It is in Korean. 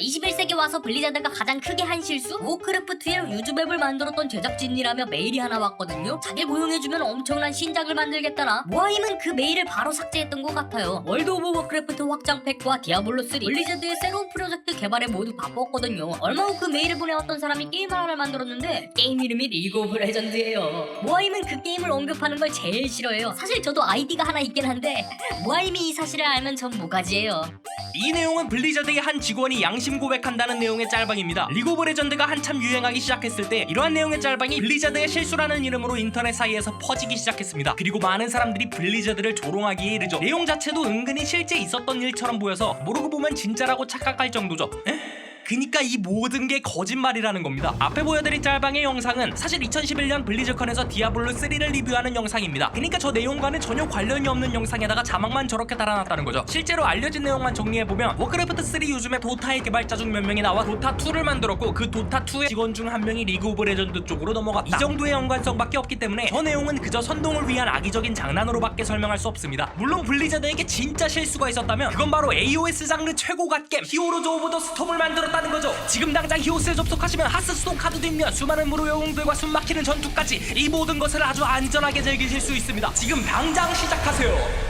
21세기 와서 블리자드가 가장 크게 한 실수? 워크래프트에 유즈맵을 만들었던 제작진이라며 메일이 하나 왔거든요. 자기 고용해주면 엄청난 신작을 만들겠다나 모아임은 그 메일을 바로 삭제했던 것 같아요. 월드 오브 워크래프트 확장팩과 디아블로3 블리자드의 새로운 프로젝트 개발에 모두 바빴거든요. 얼마 후 그 메일을 보내왔던 사람이 게임을 하나 만들었는데 게임 이름이 리그 오브 레전드예요. 모아임은 그 게임을 언급하는 걸 제일 싫어해요. 사실 저도 아이디가 하나 있긴 한데 모아임이 이 사실을 알면 전 모가지예요. 이 내용은 블리자드의 한 직원이 양심 고백한다는 내용의 짤방입니다. 리그 오브 레전드가 한참 유행하기 시작했을 때 이러한 내용의 짤방이 블리자드의 실수라는 이름으로 인터넷 사이에서 퍼지기 시작했습니다. 그리고 많은 사람들이 블리자드를 조롱하기에 이르죠. 내용 자체도 은근히 실제 있었던 일처럼 보여서 모르고 보면 진짜라고 착각할 정도죠. 에? 그니까 이 모든 게 거짓말이라는 겁니다. 앞에 보여드린 짤방의 영상은 사실 2011년 블리즈컨에서 디아블로 3를 리뷰하는 영상입니다. 그니까 저 내용과는 전혀 관련이 없는 영상에다가 자막만 저렇게 달아놨다는 거죠. 실제로 알려진 내용만 정리해보면 워크래프트 3 요즘에 도타의 개발자 중 몇 명이 나와 도타 2를 만들었고 그 도타 2의 직원 중 한 명이 리그 오브 레전드 쪽으로 넘어갔다. 이 정도의 연관성밖에 없기 때문에 저 내용은 그저 선동을 위한 악의적인 장난으로밖에 설명할 수 없습니다. 물론 블리자드에게 진짜 실수가 있었다면 그건 바로 AOS 장르 최고 갓겜 히어로즈 오브 더 스톰을 만들었다 는 거죠. 지금 당장 히오스에 접속하시면 하스스톤 카드도 있며 수많은 무료 영웅들과 숨막히는 전투까지 이 모든 것을 아주 안전하게 즐기실 수 있습니다. 지금 당장 시작하세요.